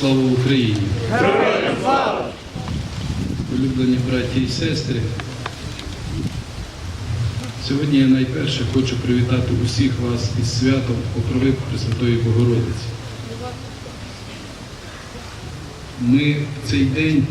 Слава Україні! Улюблені браті і сестри. Сьогодні я найперше хочу привітати усіх вас із святом Покрови Пресвятої Богородиці. Ми в цей день,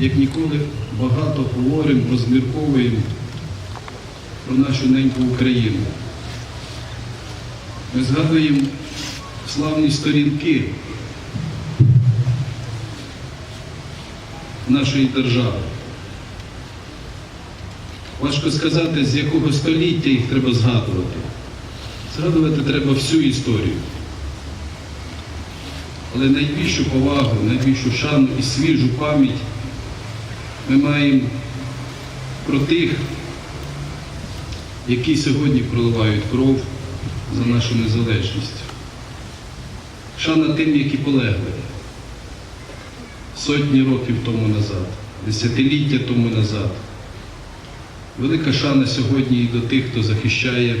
як ніколи, багато говоримо, розмірковуємо про нашу неньку Україну. Ми згадуємо славні сторінки нашої держави. Важко сказати, з якого століття їх треба згадувати. Згадувати треба всю історію. Але найбільшу повагу, найбільшу шану і свіжу пам'ять ми маємо про тих, які сьогодні проливають кров за нашу незалежність. Шана тим, які полегли сотні років тому назад, десятиліття тому назад. Велика шана сьогодні і до тих, хто захищає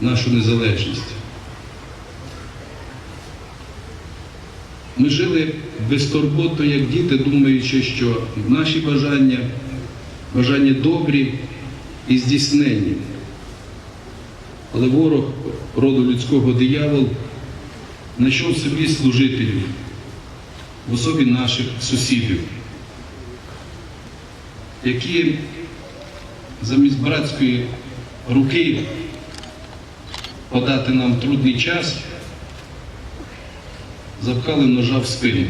нашу незалежність. Ми жили безтурботно, як діти, думаючи, що наші бажання, бажання добрі і здійснені. Але ворог роду людського диявол знайшов собі служителів в особі наших сусідів, які замість братської руки подати нам трудний час, запхали ножа в спину,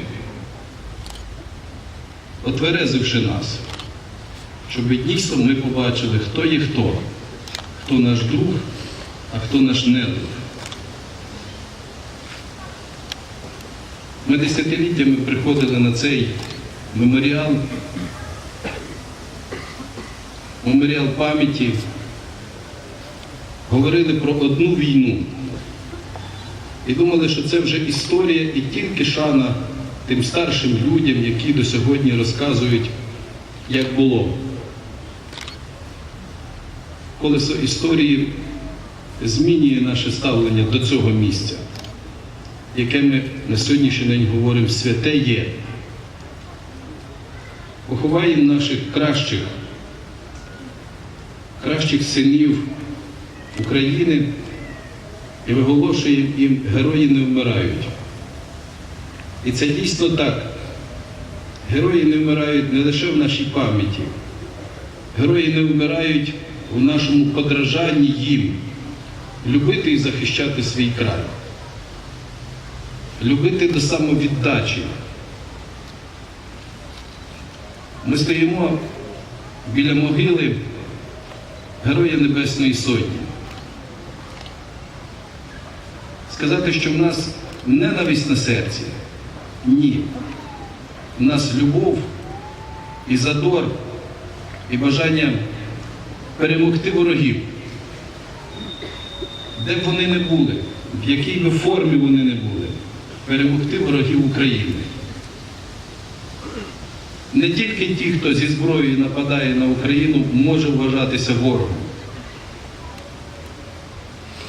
отверезивши нас, щоб дійсно ми побачили, хто є хто, хто наш друг, а хто наш недруг. Ми десятиліттями приходили на цей меморіал, меморіал пам'яті, говорили про одну війну. І думали, що це вже історія і тільки шана тим старшим людям, які до сьогодні розказують, як було. Колесо історії змінює наше ставлення до цього місця яке ми на сьогоднішній день говоримо святе є. Поховаємо наших кращих, кращих синів України і виголошуємо їм герої не вмирають. І це дійсно так. Герої не вмирають не лише в нашій пам'яті, герої не вмирають у нашому подражанні їм, любити і захищати свій край любити до самовіддачі. Ми стоїмо біля могили Героя Небесної Сотні. Сказати, що в нас ненависть на серці? Ні. У нас любов і задор, і бажання перемогти ворогів, де б вони не були, в якій би формі вони не були перемогти ворогів України. Не тільки ті, хто зі зброєю нападає на Україну, може вважатися ворогом.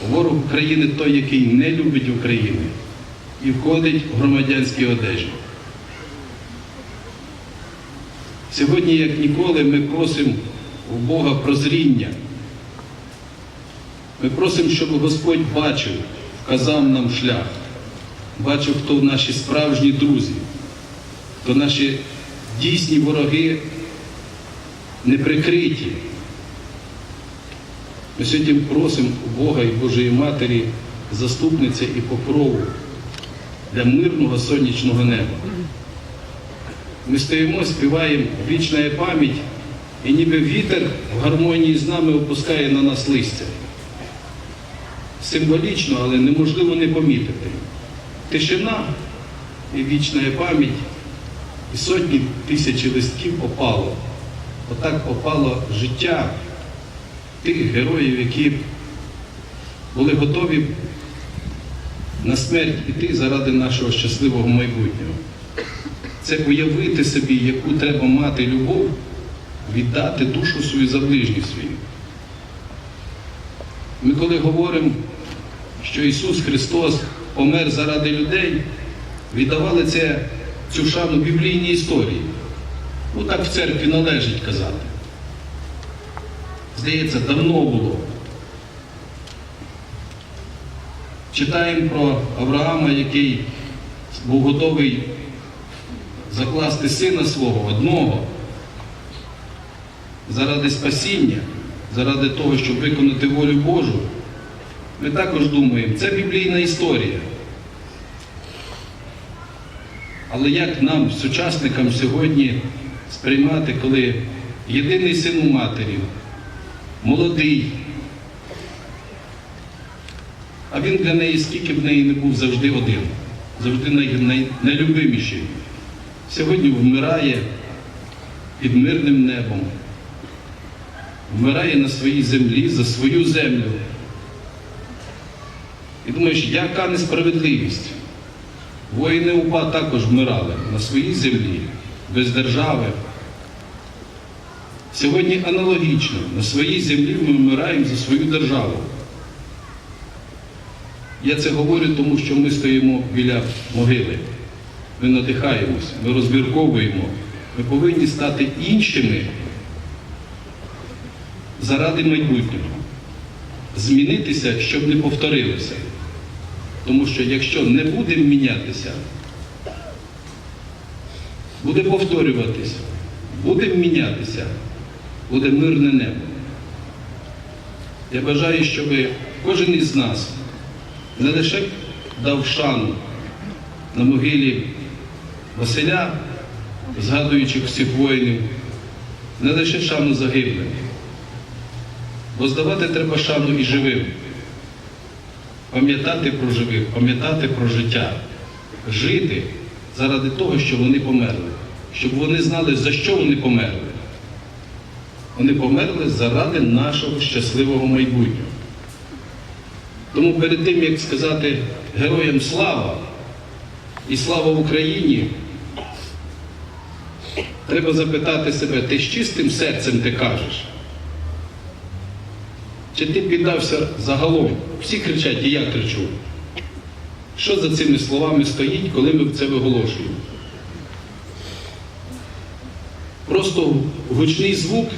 Ворог України той, який не любить України і входить в громадянські одежі. Сьогодні, як ніколи, ми просимо у Бога прозріння. Ми просимо, щоб Господь бачив, вказав нам шлях бачив, хто наші справжні друзі, хто наші дійсні вороги неприкриті. Ми сьогодні просимо Бога і Божої Матері заступниця і покрову для мирного сонячного неба. Ми стоїмо, співаємо вічна пам'ять, і ніби вітер в гармонії з нами опускає на нас листя. Символічно, але неможливо не помітити тишина і вічна пам'ять, і сотні тисячі листків опало. Отак опало життя тих героїв, які були готові на смерть іти заради нашого щасливого майбутнього. Це уявити собі, яку треба мати любов, віддати душу свою за ближніх своїх. Ми коли говоримо що Ісус Христос помер заради людей, віддавали це, цю шану біблійній історії. Ну так в церкві належить казати. Здається, давно було. Читаємо про Авраама, який був готовий закласти сина свого одного заради спасіння, заради того, щоб виконати волю Божу. Ми також думаємо, це біблійна історія. Але як нам, сучасникам, сьогодні сприймати, коли єдиний син у матері, молодий, а він для неї, скільки б неї не був, завжди один, завжди най, най, найлюбиміший. Сьогодні вмирає під мирним небом, вмирає на своїй землі за свою землю. І думаєш, яка несправедливість? Воїни УПА також вмирали на своїй землі, без держави. Сьогодні аналогічно, на своїй землі ми вмираємо за свою державу. Я це говорю, тому що ми стоїмо біля могили. Ми надихаємось, ми розмірковуємо. Ми повинні стати іншими заради майбутнього. Змінитися, щоб не повторилося. Тому що якщо не будемо мінятися, буде повторюватись, будемо мінятися, буде мирне небо. Я бажаю, щоб кожен із нас не лише дав шану на могилі Василя, згадуючи всіх воїнів, не лише шану загиблим, бо здавати треба шану і живим. Пам'ятати про живих, пам'ятати про життя, жити заради того, що вони померли, щоб вони знали, за що вони померли. Вони померли заради нашого щасливого майбутнього. Тому перед тим, як сказати героям слава і слава Україні, треба запитати себе, ти з чистим серцем ти кажеш? Чи ти піддався загалом? Всі кричать, і я кричу. Що за цими словами стоїть, коли ми це виголошуємо? Просто гучний звук,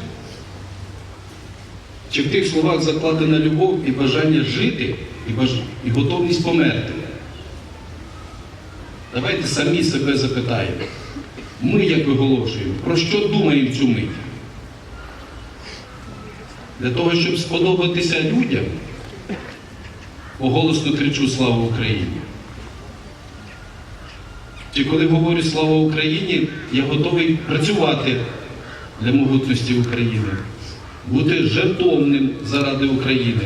чи в тих словах закладена любов і бажання жити, і, баж... і готовність померти? Давайте самі себе запитаємо. Ми як виголошуємо, про що думаємо цю мить? Для того, щоб сподобатися людям, голосно кричу Слава Україні. Чи коли говорю Слава Україні, я готовий працювати для могутності України, бути жертовним заради України.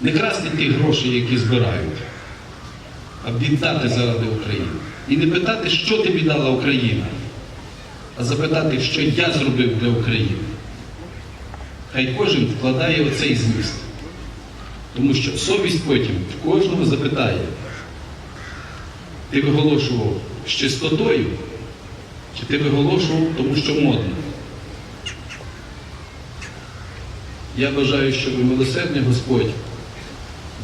Не красти ті гроші, які збирають, а віддати заради України. І не питати, що тобі дала Україна а запитати, що я зробив для України. Хай кожен вкладає оцей зміст. Тому що совість потім в кожного запитає, ти виголошував з чистотою, чи ти виголошував, тому що модно. Я бажаю, щоб милосердний Господь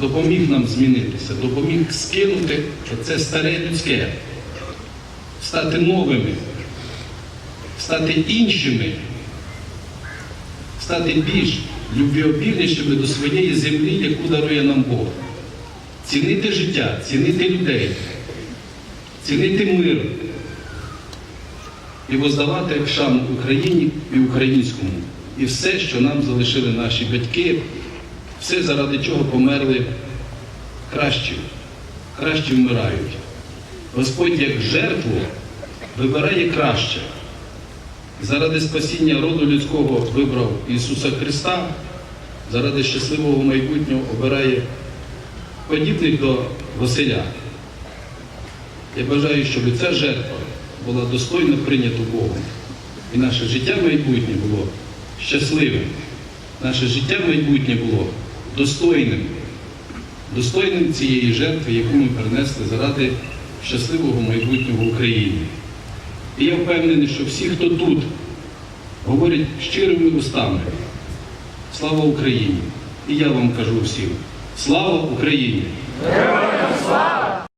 допоміг нам змінитися, допоміг скинути це старе людське, стати новими стати іншими, стати більш любвіобільнішими до своєї землі, яку дарує нам Бог. Цінити життя, цінити людей, цінити мир і воздавати шану Україні і українському. І все, що нам залишили наші батьки, все заради чого померли кращі, кращі вмирають. Господь як жертву вибирає краще заради спасіння роду людського вибрав Ісуса Христа, заради щасливого майбутнього обирає подібних до Василя. Я бажаю, щоб ця жертва була достойно прийнята Богом. І наше життя майбутнє було щасливим. Наше життя майбутнє було достойним, достойним цієї жертви, яку ми принесли заради щасливого майбутнього України. І я впевнений, що всі, хто тут, говорять щирими устами. Слава Україні! І я вам кажу всім: слава Україні! Героям слава!